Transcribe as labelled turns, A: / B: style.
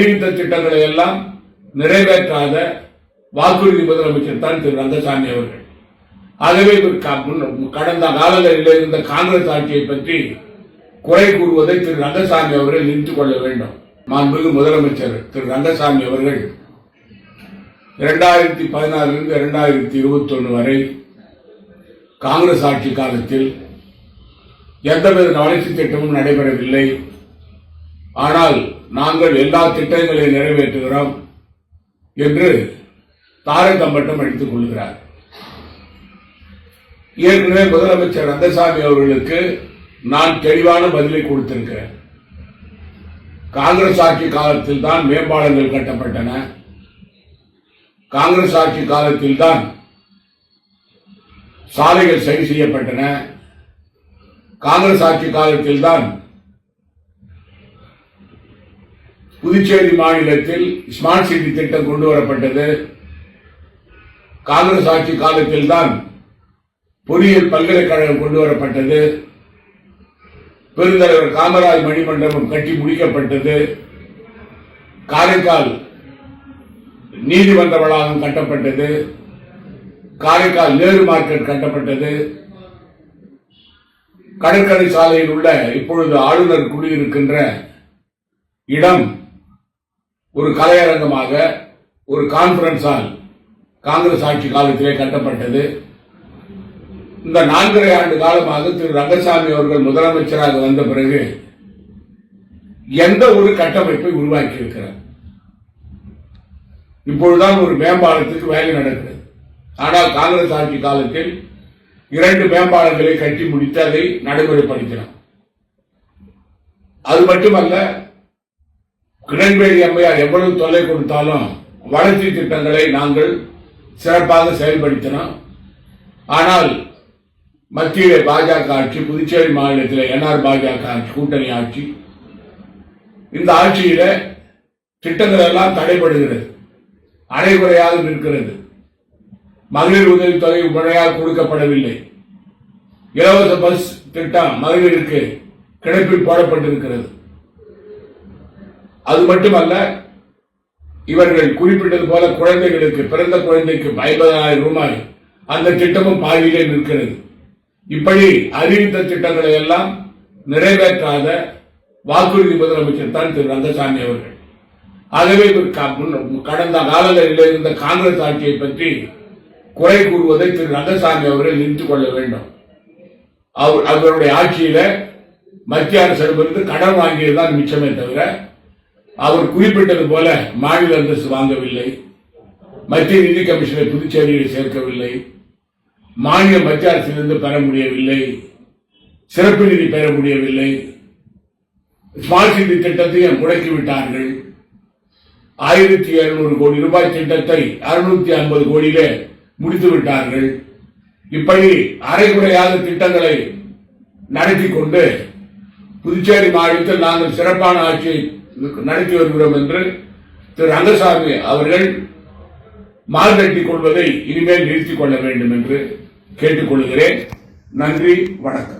A: அறிவித்த திட்டங்களை எல்லாம் நிறைவேற்றாத வாக்குறுதி முதலமைச்சர் தான் திரு ரங்கசாமி அவர்கள். ஆகவே கடந்த காலங்களில் இருந்த காங்கிரஸ் ஆட்சியை பற்றி குறை கூறுவதை திரு ரங்கசாமி அவர்கள் நிறுத்திக் கொள்ள வேண்டும். மாண்புமிகு முதலமைச்சர் திரு ரங்கசாமி அவர்கள் இரண்டாயிரத்தி பதினாறிலிருந்து இரண்டாயிரத்தி இருபத்தி ஒன்று வரை காங்கிரஸ் ஆட்சி காலத்தில் எந்தவித வளர்ச்சி திட்டமும் நடைபெறவில்லை. ஆனால் நாங்கள் எல்லா திட்டங்களையும் நிறைவேற்றுகிறோம் என்று தாரை தம்பட்டம் அடித்துக் கொள்கிறார். ஏற்கனவே முதலமைச்சர் ரங்கசாமி அவர்களுக்கு நான் தெளிவான பதிலை கொடுத்திருக்கிறேன். காங்கிரஸ் ஆட்சி காலத்தில் தான் மேம்பாலங்கள் கட்டப்பட்டன. காங்கிரஸ் ஆட்சி காலத்தில் தான் சாலைகள் சரி செய்யப்பட்டன. காங்கிரஸ் ஆட்சி காலத்தில் தான் புதுச்சேரி மாநிலத்தில் ஸ்மார்ட் சிட்டி திட்டம் கொண்டு வரப்பட்டது. காங்கிரஸ் ஆட்சி காலத்தில் தான் பொறியியல் பல்கலைக்கழகம் கொண்டு வரப்பட்டது. பெருந்தலைவர் காமராஜ் மணிமண்டபம் கட்டி முடிக்கப்பட்டது. காரைக்கால் நீதிமன்ற வளாகம் கட்டப்பட்டது. காரைக்கால் நேரு மார்க்கெட் கட்டப்பட்டது. கடற்கரை சாலையில் உள்ள இப்பொழுது ஆளுநர் குடியிருக்கின்ற இடம் ஒரு கலையரங்கமாக ஒரு கான்பரன்ஸ் ஹால் காங்கிரஸ் ஆட்சி காலத்திலே கட்டப்பட்டது. இந்த நான்கரை ஆண்டு காலமாக திரு ரங்கசாமி அவர்கள் முதலமைச்சராக வந்த பிறகு எந்த ஒரு கட்டமைப்பை உருவாக்கி இருக்கிறார் இப்பொழுதுதான் ஒரு மேம்பாலத்துக்கு வேலை நடக்கிறது. ஆனால் காங்கிரஸ் ஆட்சி காலத்தில் இரண்டு மேம்பாலங்களை கட்டி முடித்து அதை நடைமுறைப்படுத்தினார். அது மட்டுமல்ல கிரண்பேடி அம்மையார் எவ்வளவு தொல்லை கொடுத்தாலும் வளர்ச்சி திட்டங்களை நாங்கள் சிறப்பாக செயல்படுத்தினோம். ஆனால் மத்தியிலே பாஜக ஆட்சி புதுச்சேரி மாநிலத்தில் என்ஆர் பாஜக ஆட்சி கூட்டணி ஆட்சி இந்த ஆட்சியில திட்டங்கள் எல்லாம் தடைபடுகிறது. அரைகுறையாக நிற்கிறது மகளிர் உதவித்தொகை முறையாக கொடுக்கப்படவில்லை. இலவச பஸ் திட்டம் மகளிருக்கு கிடப்பில் போடப்பட்டிருக்கிறது. அது மட்டுமல்ல இவர்கள் குறிப்பிட்டது போல குழந்தைகளுக்கு பிறந்த குழந்தைக்கு ஐம்பதாயிரம் ரூபாய் அந்த திட்டமும் பாதியிலே நிற்கிறது. இப்படி அறிவித்த திட்டங்களை எல்லாம் நிறைவேற்றாத வாக்குறுதி முதலமைச்சர் தான் திரு ரங்கசாமி அவர்கள். ஆகவே கடந்த காலங்களில் இருந்த காங்கிரஸ் ஆட்சியை பற்றி குறை கூறுவதை திரு ரங்கசாமி அவர்கள் நிறுத்திக் கொள்ள வேண்டும். அவர் அவருடைய ஆட்சியில மத்திய அரசு கடன் வாங்கியதுதான் மிச்சமே தவிர அவர் குறிப்பிட்டது போல மாநில அந்தஸ்து வாங்கவில்லை. மத்திய நிதி கமிஷனை புதுச்சேரியில் சேர்க்கவில்லை. மாநில மத்திய அரசிலிருந்து பெற முடியவில்லை. சிறப்பு நிதி பெற முடியவில்லை. ஸ்மார்ட் சிட்டி திட்டத்தையும் முடக்கிவிட்டார்கள். ஆயிரத்தி இருநூறு கோடி ரூபாய் திட்டத்தை அறுநூத்தி ஐம்பது கோடியிலே முடித்து விட்டார்கள் இப்படி அரைகுறையாக திட்டங்களை நடத்தி கொண்டு புதுச்சேரி மாநிலத்தில் நாங்கள் சிறப்பான ஆட்சியை நடத்தி வருகிறோம் என்று திரு ரங்கசாமி அவர்கள் மார்கட்டி கொள்வதை இனிமேல் நிறுத்திக் கொள்ள வேண்டும் என்று கேட்டுக்கொள்கிறேன் நன்றி வணக்கம்.